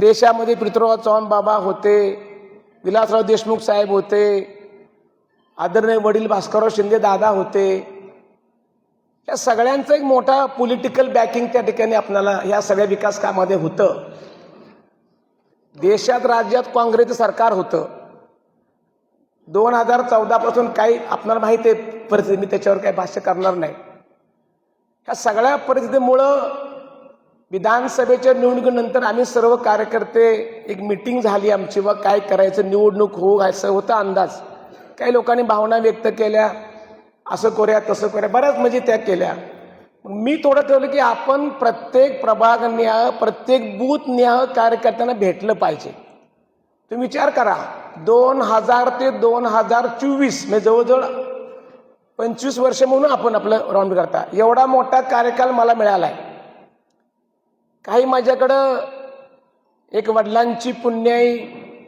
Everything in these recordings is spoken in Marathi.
देशामध्ये पितृराव चव्हाण बाबा होते विलासराव देशमुख साहेब होते आदरणीय वडील भास्करराव शिंदे दादा होते. या सगळ्यांचं एक मोठा पॉलिटिकल बॅकिंग त्या ठिकाणी आपल्याला या सगळ्या विकास कामामध्ये होतं. देशात राज्यात काँग्रेसचं सरकार होतं. दोन हजार चौदापासून काही आपल्याला माहिती आहे परिस्थिती मी त्याच्यावर काही भाष्य करणार नाही. ह्या सगळ्या परिस्थितीमुळं विधानसभेच्या निवडणुकीनंतर आम्ही सर्व कार्यकर्ते एक मिटिंग झाली आमची. व काय करायचं निवडणूक होऊ असं होता अंदाज. काही लोकांनी भावना व्यक्त केल्या. असं करूया तसं करूया. बऱ्याच म्हणजे त्या केल्या. मी थोडं ठेवलं की आपण प्रत्येक प्रभाग न्याय प्रत्येक बूथ कार्यकर्त्यांना भेटलं पाहिजे. तुम्ही विचार करा. दोन हजार ते दोन हजार चोवीस म्हणजे जवळजवळ पंचवीस वर्ष म्हणून आपण आपलं राऊंड करता. एवढा मोठा कार्यकाल मला मिळाला आहे काही माझ्याकडं एक वडिलांची पुण्याई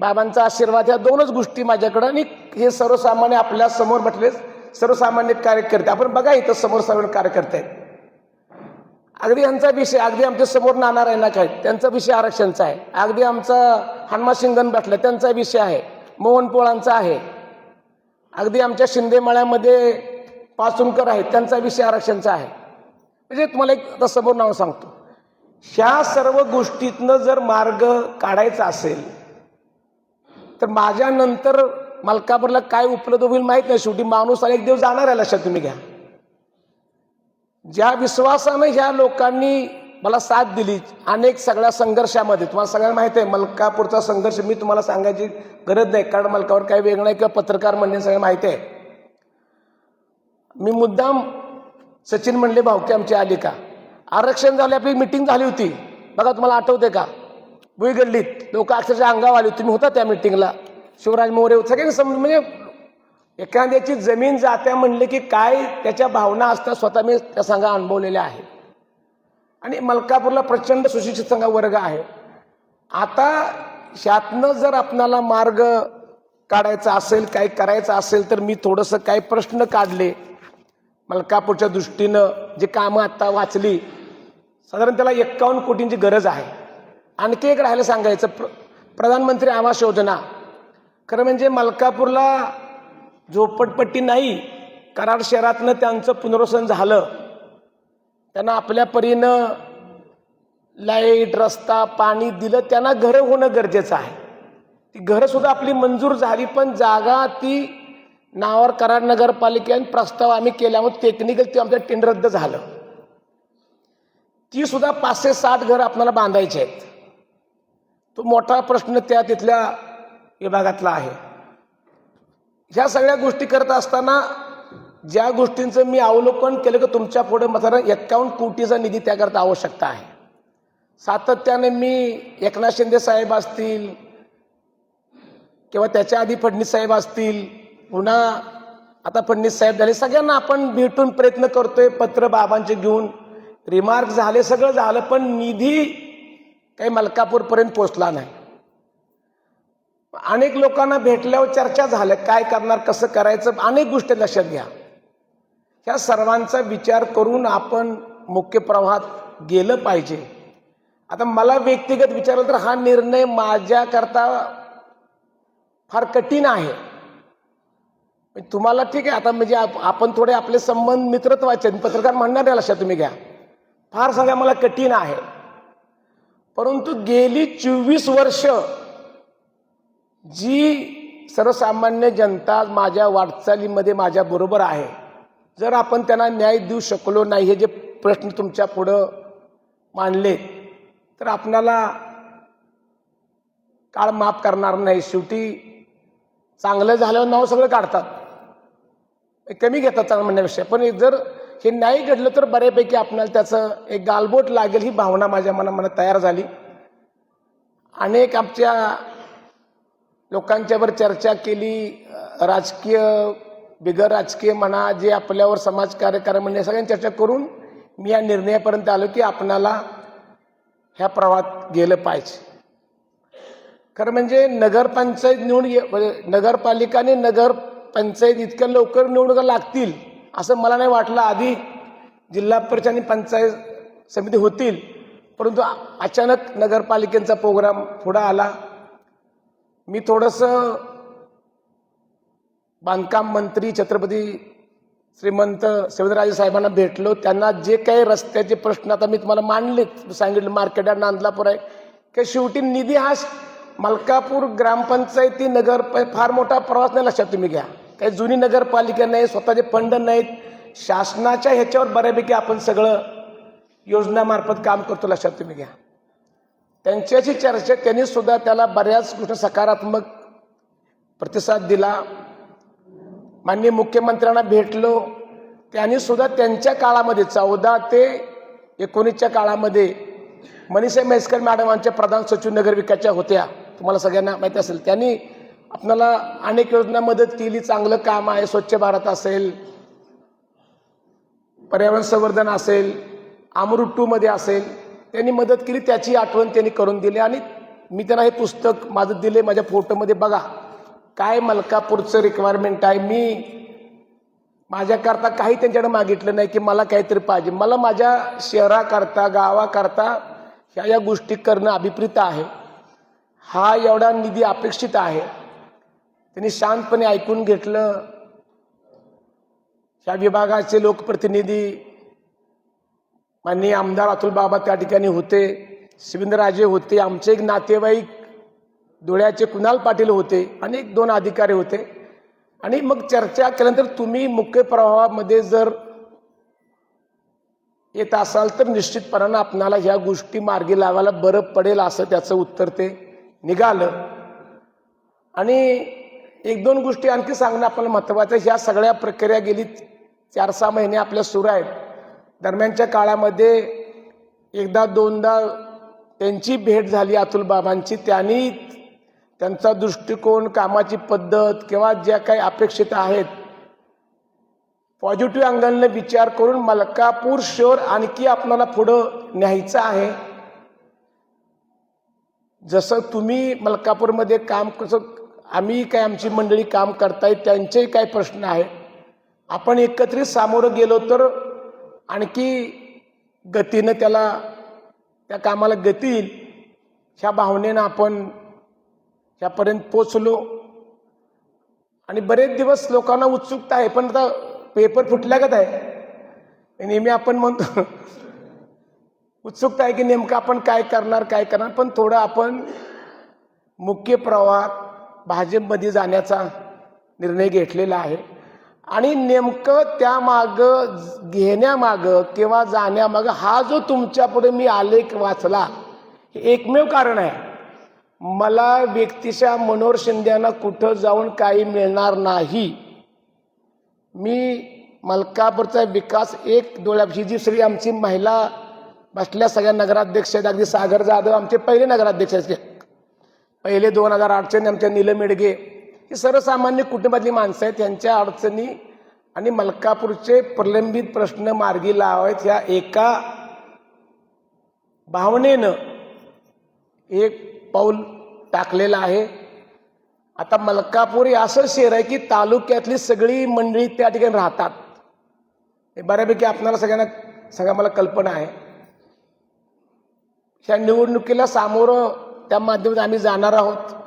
बाबांचा आशीर्वाद या दोनच गोष्टी माझ्याकडं आणि हे सर्वसामान्य आपल्यासमोर म्हटले सर्वसामान्य कार्यकर्ते. आपण बघा इथं समोर सर्व कार्यकर्ते आहेत. अगदी यांचा विषय अगदी आमच्यासमोर नाना रायनाक काय त्यांचा विषय आरक्षणचा आहे. अगदी आमचा हनुमा सिंगन भेटला त्यांचा विषय आहे. मोहन पोळांचा आहे. अगदी आमच्या शिंदेमाळ्यामध्ये पाचुंकर आहेत त्यांचा विषय आरक्षणचा आहे. म्हणजे तुम्हाला एक आता समोर नाव सांगतो. ह्या सर्व गोष्टीतनं जर मार्ग काढायचा असेल तर माझ्यानंतर मलकापूरला काय उपलब्ध होईल माहीत नाही. शेवटी माणूस आणि एक दिवस जाणार आहे लक्षात तुम्ही घ्या. ज्या विश्वासानं ह्या लोकांनी मला साथ दिली अनेक सगळ्या संघर्षामध्ये तुम्हाला सगळ्यांना माहिती आहे मलकापूरचा संघर्ष मी तुम्हाला सांगायची गरज नाही कारण मलकावर काही वेगळं नाही किंवा पत्रकार म्हणणे सगळं माहिती आहे. मी मुद्दाम सचिन म्हणले भावके आमची आली का? आरक्षण झाले आपली मिटिंग झाली होती. बघा तुम्हाला आठवते का? भुई गल्लीत लोक अक्षरशः अंगावर आली तुम्ही होता त्या मिटिंगला शिवराज मोरे सगळ्यांनी समज म्हणजे एखाद्याची जमीन जात्या म्हणले की काय त्याच्या भावना असतात स्वतः मी त्या संघा अनुभवलेल्या आहे आणि मलकापूरला प्रचंड सुशिक्षित संघा वर्ग आहे. आता शातनं जर आपणाला मार्ग काढायचा असेल काही करायचं असेल तर मी थोडंसं काही प्रश्न काढले. मलकापूरच्या दृष्टीनं जे कामं आत्ता वाचली साधारण त्याला एक्कावन्न कोटींची गरज आहे. आणखी एक राहायला सांगायचं प्र प्रधानमंत्री आवास योजना. खरं म्हणजे मलकापूरला झोपडपट्टी नाही कराड शहरातनं त्यांचं पुनर्वसन झालं. त्यांना आपल्या परीनं लाइट रस्ता पाणी दिलं त्यांना घरं होणं गरजेचं आहे. ती घरंसुद्धा आपली मंजूर झाली पण जागा ती नावावर कराड नगरपालिकेने प्रस्ताव आम्ही केल्यामुळे टेक्निकल ते आमचं टेंडर रद्द झालं. ती सुद्धा पाचशे साठ घर आपल्याला बांधायचे आहेत. तो मोठा प्रश्न त्या तिथल्या विभागातला आहे. ह्या सगळ्या गोष्टी करत असताना ज्या गोष्टींचं मी अवलोकन केलं की तुमच्यापुढे मात्र एक्कावन्न कोटीचा निधी त्याकरता आवश्यकता आहे. सातत्याने मी एकनाथ शिंदे साहेब असतील किंवा त्याच्या आधी फडणीस साहेब असतील पुन्हा आता फडणीस साहेब झाले सगळ्यांना आपण भेटून प्रयत्न करतोय पत्र बाबांचे घेऊन. रिमार्क झाले सगळं झालं पण निधी काही मलकापूरपर्यंत पोचला नाही. अनेक लोकांना भेटल्यावर चर्चा झाल्या काय करणार कसं करायचं अनेक गोष्टी लक्षात घ्या. ह्या सर्वांचा विचार करून आपण मुख्य प्रवाहात गेलं पाहिजे. आता मला व्यक्तिगत विचारलं तर हा निर्णय माझ्याकरता फार कठीण आहे. तुम्हाला ठीक आहे आता म्हणजे आपण थोडे आपले संबंध मित्रत्वाचे पत्रकार म्हणणार लक्षात तुम्ही घ्या. फार सगळ्या मला कठीण आहे. परंतु गेली चोवीस वर्ष जी सर्वसामान्य जनता माझ्या वाटचालीमध्ये माझ्या बरोबर आहे जर आपण त्यांना न्याय देऊ शकलो नाही हे जे प्रश्न तुमच्या पुढं मांडले तर आपणाला काळ माफ करणार नाही. शेवटी चांगलं झाल्यावर नाव सगळं काढतात. कमी घेतात चांगलं म्हणण्यापेक्षा. पण जर हे नाही घडलं तर बऱ्यापैकी आपल्याला त्याचं एक गालबोट लागेल ही भावना माझ्या मनामध्ये तयार झाली. अनेक आमच्या लोकांच्यावर चर्चा केली राजकीय बिगर राजकीय म्हणा जे आपल्यावर समाज करा म्हणणे सगळ्यांनी चर्चा करून मी या निर्णयापर्यंत आलो की आपणाला ह्या प्रवाहात गेलं पाहिजे. खरं म्हणजे नगरपंचायत निवडून म्हणजे नगरपालिका आणि नगरपंचायत इतक्या लवकर निवडणुका लागतील असं मला नाही वाटलं आधी जिल्हा परिषद आणि पंचायत समिती होतील. परंतु अचानक नगरपालिकेचा प्रोग्राम पुढं आला. मी थोडंसं बांधकाम मंत्री छत्रपती श्रीमंत शिवराजे साहेबांना भेटलो. त्यांना जे काही रस्त्याचे प्रश्न आता मी तुम्हाला मांडलेत सांगितलं मार्केट आहे नांदलापूर आहे. की शेवटी निधी हा मलकापूर ग्रामपंचायती नगर फार मोठा प्रवास नाही लक्षात तुम्ही घ्या. काही जुनी नगरपालिका नाही स्वतःचे फंड नाहीत. शासनाच्या ह्याच्यावर बऱ्यापैकी आपण सगळं योजनामार्फत काम करतो लक्षात तुम्ही घ्या. त्यांच्याशी चर्चा त्यांनी सुद्धा त्याला बऱ्याच गोष्टी सकारात्मक प्रतिसाद दिला. माननीय मुख्यमंत्र्यांना भेटलो. त्यांनी सुद्धा त्यांच्या काळामध्ये चौदा ते एकोणीसच्या काळामध्ये मनीषा म्हैसकर मॅडम आमच्या प्रधान सचिव नगरविकाच्या होत्या. तुम्हाला सगळ्यांना माहिती असेल त्यांनी आपल्याला अनेक योजना मदत केली चांगलं काम आहे स्वच्छ भारत असेल पर्यावरण संवर्धन असेल अमृत टूमध्ये असेल त्यांनी मदत केली त्याची आठवण त्यांनी करून दिली. आणि मी त्यांना हे पुस्तक माझं दिले माझ्या फोटोमध्ये बघा. काय मलकापूरचं रिक्वायरमेंट आहे. मी माझ्याकरता काही त्यांच्याकडे मागितलं नाही की मला काहीतरी पाहिजे. मला माझ्या शहराकरता गावाकरता ह्या या गोष्टी करणं अभिप्रित आहे. हा एवढा निधी अपेक्षित आहे. त्यांनी शांतपणे ऐकून घेतलं. ह्या विभागाचे लोकप्रतिनिधी माननीय आमदार अतुल बाबा त्या ठिकाणी होते. शिवेंद्रराजे होते आमचे एक नातेवाईक धुळ्याचे कुणाल पाटील होते आणि एक दोन अधिकारी होते. आणि मग चर्चा केल्यानंतर तुम्ही मुख्य प्रवाहामध्ये जर येत असाल तर निश्चितपणानं आपणाला ह्या गोष्टी मार्गी लावायला बरं पडेल असं त्याचं उत्तर ते निघालं. आणि एक दोन गोष्टी आणखी सांगणं आपल्याला महत्त्वाचं आहे. ह्या सगळ्या प्रक्रिया गेली चार सहा महिने आपल्या सुरू आहेत. दरम्यानच्या काळामध्ये एकदा दोनदा त्यांची भेट झाली अतुल बाबांची. त्यांनी त्यांचा दृष्टिकोन कामाची पद्धत किंवा ज्या काही अपेक्षित आहेत पॉझिटिव्ह अंगाने विचार करून मलकापूर शहर आणखी आपल्याला पुढं न्यायचं आहे. जसं तुम्ही मलकापूरमध्ये काम कसं आम्ही काय आमची मंडळी काम करतायत त्यांचेही काय प्रश्न आहेत. आपण एकत्रित सामोरं गेलो तर आणखी गतीनं त्याला त्या कामाला गती येईल. ह्या भावनेनं आपण ह्यापर्यंत पोचलो. आणि बरेच दिवस लोकांना उत्सुकता आहे पण आता पेपर फुटल्यागत आहे. नेहमी आपण म्हणतो उत्सुकता आहे की नेमकं आपण काय करणार काय करणार पण थोडं आपण मुख्य प्रवाहात भाजपमध्ये जाण्याचा निर्णय घेतलेला आहे. आणि नेमकं त्यामागं घेण्यामागं किंवा जाण्यामागं हा जो तुमच्यापुढे मी आलेख वाचला हे एकमेव कारण आहे. मला व्यक्तिशा मनोहर शिंदेना कुठं जाऊन काही मिळणार नाही. मी मलकापूरचा विकास एक डोळ्या ही जी श्री आमची महिला बसल्या सगळ्या नगराध्यक्ष आहेत. अगदी सागर जाधव आमचे पहिले नगराध्यक्ष असले पहिले दोन हजार अडचणी आमच्या नीलम मेडगे ही सर्वसामान्य कुटुंबातली माणसं आहेत. त्यांच्या अडचणी आणि मलकापूरचे प्रलंबित प्रश्न मार्गी लावायत ह्या एका भावनेनं एक पाऊल टाकलेलं आहे. आता मलकापूर हे असं शहर आहे की तालुक्यातली सगळी मंडळी त्या ठिकाणी राहतात. हे बऱ्यापैकी आपणाला सगळ्यांना सगळ्या मला कल्पना आहे. ह्या निवडणुकीला सामोरं त्या माध्यमातून आम्ही जाणार आहोत.